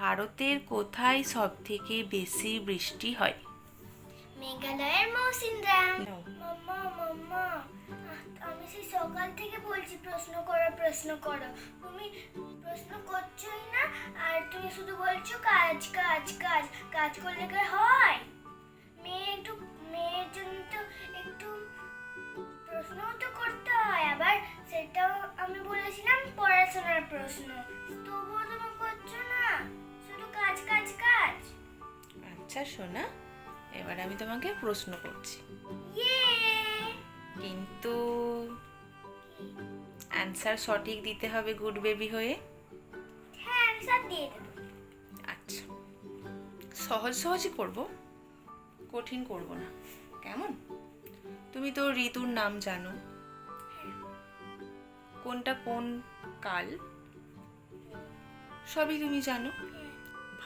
ভারতের কোথায় সব থেকে বেশি বৃষ্টি হয়? মেঘালয়ের মৌসিনরাম। মাম্মা মাম্মা আমি সেই সকাল থেকে বলছি প্রশ্ন করো প্রশ্ন করো। তুমি প্রশ্ন করছোই না আর তুমি শুধু বলছো কাজ কাজ কাজ কাজ করলে কি হয়? মেয়ে একটু মেয়ের জন্য তো একটু প্রশ্নও তো করতে হয় আবার সেটাও আমি বলেছিলাম পড়াশোনার প্রশ্ন। তবুও আচ্ছা সোনা এবার আমি তোমাকে প্রশ্ন করছি। কিন্তু অ্যান্সার সঠিক দিতে হবে গুড বেবি হয়ে? হ্যাঁ আচ্ছা সহজ সহজই করব কঠিন করব না। কেমন? তুমি তো ঋতুর নাম জানো। কোনটা কোন কাল? সবই তুমি জানো।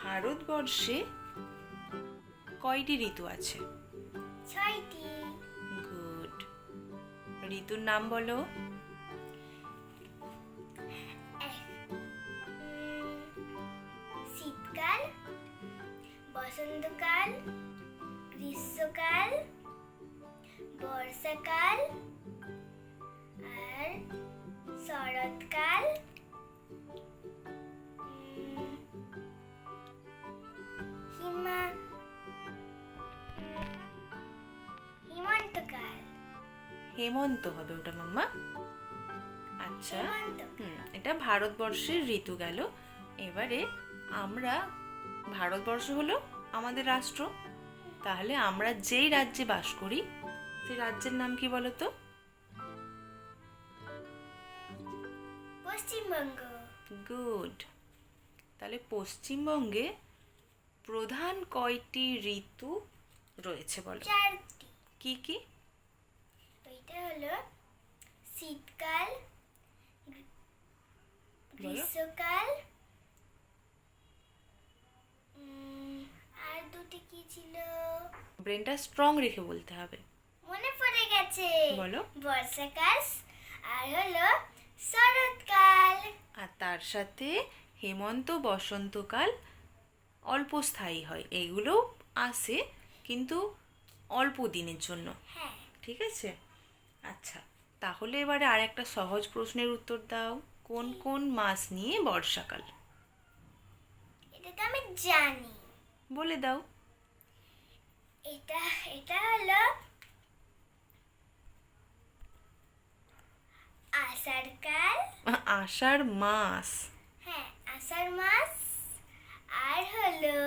ভারতবর্ষে কয়টি ঋতু আছে? ছয়টি। গুড। ঋতুর নাম বলো। শীতকাল বসন্তকাল গ্রীষ্মকাল বর্ষাকাল আর শরৎকাল। হেমন্ত হবে ওটা মাম্মা। আচ্ছা হুম এটা ভারতবর্ষের ঋতু গেল। এবারে আমরা ভারতবর্ষ হলো আমাদের রাষ্ট্র। তাহলে আমরা যেই রাজ্যে বাস করি সেই রাজ্যের নাম কি বলো তো? পশ্চিমবঙ্গ। গুড। তাহলে পশ্চিমবঙ্গে প্রধান কয়টি ঋতু রয়েছে বলো? কি কি? ওইটা হলো শীতকাল গ্রীষ্মকাল আর দুটি কি ছিল? ব্রেনটা স্ট্রং রেখে বলতে হবে। মনে পড়ে গেছে। বলো। বর্ষাকাল আর হলো শরৎকাল। আর তার সাথে হেমন্ত বসন্তকাল অল্প স্থায়ী হয়। এগুলো আসে কিন্তু অল্প দিনের জন্য। হ্যাঁ। ঠিক আছে? আচ্ছা তাহলে এবারে আর একটা সহজ প্রশ্নের উত্তর দাও। কোন কোন মাস নিয়ে বর্ষাকাল? এটা তো আমি জানি। বলে দাও। এটা এটা হলো আষাঢ়কাল আষাঢ় মাস। হ্যাঁ আষাঢ় মাস। আর হলো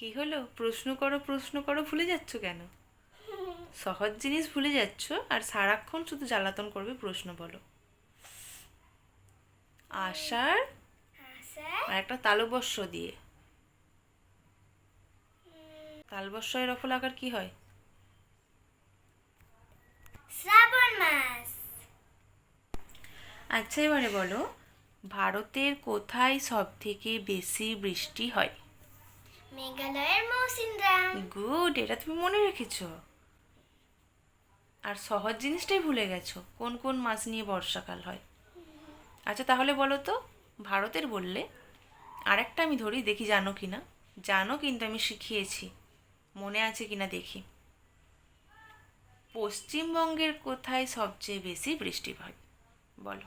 কি হলো? প্রশ্ন করো প্রশ্ন করো ভুলে যাচ্ছ কেন? সহজ জিনিস ভুলে যাচ্ছ আর সারাক্ষণ শুধু জ্বালাতন করবে প্রশ্ন বলো। আষাঢ় আষাঢ় আর একটা তালবস্য দিয়ে। তালবস্য এর অফল আকার কি হয়? শ্রাবণ মাস। আচ্ছা এবারে বলো ভারতের কোথায় সব থেকে বেশি বৃষ্টি হয়? মেঘালয়ের গুড এটা তুমি মনে রেখেছো? আর সহজ জিনিসটাই ভুলে গেছো, কোন কোন মাস নিয়ে বর্ষাকাল হয়? আচ্ছা তাহলে বলো তো, ভারতের বললে, আরেকটা আমি ধরি, দেখি জানো কি না জানো কিন্তু আমি শিখিয়েছি, মনে আছে কি না দেখি। পশ্চিমবঙ্গের কোথায় সবচেয়ে বেশি বৃষ্টি হয়? বলো।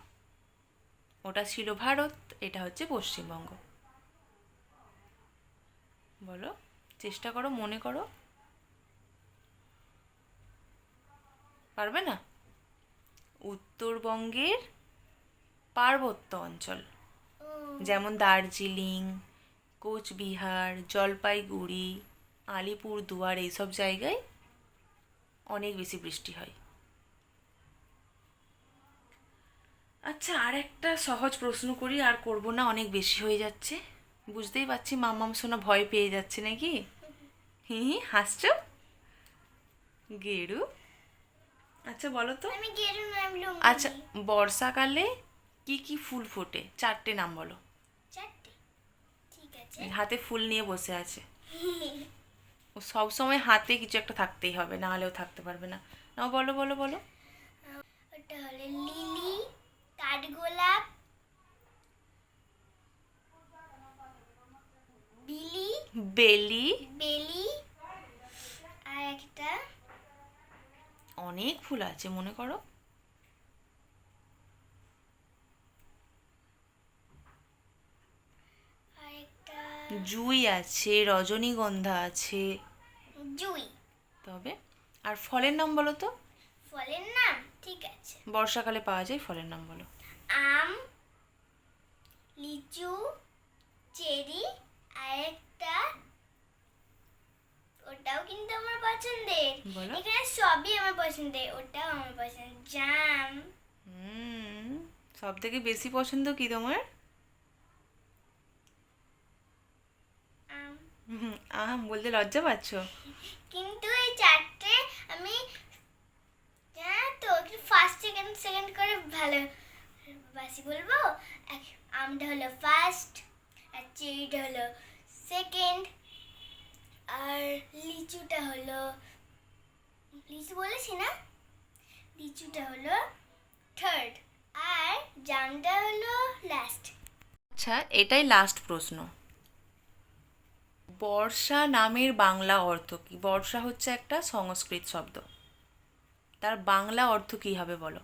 ওটা ছিল ভারত, এটা হচ্ছে পশ্চিমবঙ্গ। বলো চেষ্টা করো মনে করো। পারবে না? উত্তরবঙ্গের পার্বত্য অঞ্চল যেমন দার্জিলিং কোচবিহার জলপাইগুড়ি আলিপুর দুয়ার এইসব জায়গায় অনেক বেশি বৃষ্টি হয়। আচ্ছা আর একটা সহজ প্রশ্ন করি আর করব না অনেক বেশি হয়ে যাচ্ছে। বুঝতেই পারছি মামাম সোনা ভয় পেয়ে যাচ্ছে নাকি? হি হি হাসছো? গেরু? আচ্ছা বলো তো। আচ্ছা বর্ষাকালে কি কি ফুল ফোটে? চারটে নাম বলো। হাতে ফুল নিয়ে বসে আছে। ও সব সময় হাতে কিছু একটা থাকতেই হবে না হলেও থাকতে পারবে না। নাও বলো বলো বলো। ওটা হলো লিলি বেলি। বেলি। আর একটা। অনেক ফুল আছে মনে করো। জুই আছে রজনীগন্ধা আছে। জুই। তবে আর ফলের নাম বলো তো? ফলের নাম? ঠিক আছে। বর্ষাকালে পাওয়া যায় ফলের নাম বলো। আম লিচু চেরি আর একটা ওটাও কিন্তু আমার পছন্দের বলো। এখানে সবই আমার পছন্দের ওটাও আমার পছন্দ জাম। হুম সব থেকে বেশি পছন্দ কি তোমার? আম। বলতে লজ্জা পাচ্ছ? কিন্তু এই চারটে আমি জানো তো ফার্স্ট সেকেন্ড সেকেন্ড করে ভালো বাসি বলব? আমটা হলো ফার্স্ট আর চেরিটা হলো সেকেন্ড আর লিচুটা হলো লিচু বলেছি না লিচুটা হলো থার্ড আর জামটা হলো লাস্ট আচ্ছা এটাই লাস্ট প্রশ্ন। বর্ষা নামের বাংলা অর্থ কি? বর্ষা হচ্ছে একটা সংস্কৃত শব্দ। তার বাংলা অর্থ কি হবে বলো?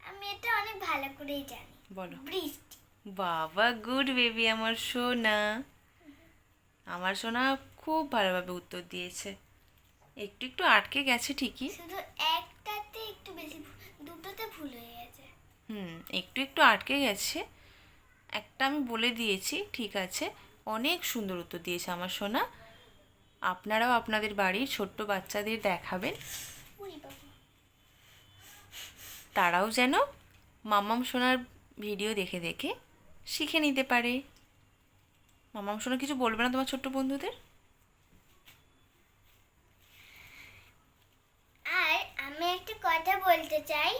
আমি এটা অনেক ভালো করেই জানি। বলো। বৃষ্টি। বাবা গুড বেবি আমার সোনা। আমার সোনা খুব ভালোভাবে উত্তর দিয়েছে। একটু একটু আটকে গেছে ঠিকই। শুধু একটাতে একটু বেশি দুটোতে ভুল হয়ে গেছে। হুম একটু একটু আটকে গেছে। একটা আমি বলে দিয়েছি ঠিক আছে। অনেক সুন্দর উত্তর দিয়েছে আমার সোনা। আপনারাও আপনাদের বাড়ির ছোট্ট বাচ্চাদের দেখাবেন। তারাও যেন মামাম সোনার ভিডিও দেখে দেখে শিখে নিতে পারে। মামাম সোনা কিছু বলবে না তোমার ছোট্ট বন্ধুদের আর আমি একটা কথা বলতে চাই।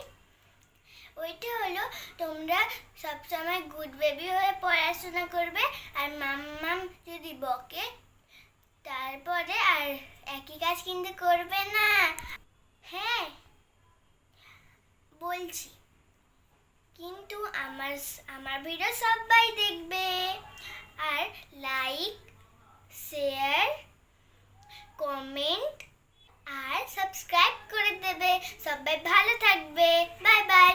ওইটা হলো, তোমরা সবসময় গুড বেবি হয়ে পড়াশোনা করবে, আর মাম্মাম যদি বকে, তারপরে আর একই কাজ কিন্তু করবে না। হ্যাঁ বলছি। কিন্তু আমার আমার ভিডিও সবাই দেখবে। আর লাইক শেয়ার কমেন্ট আর সাবস্ক্রাইব করে দেবে। সবাই ভালো থাকবে। Bye bye.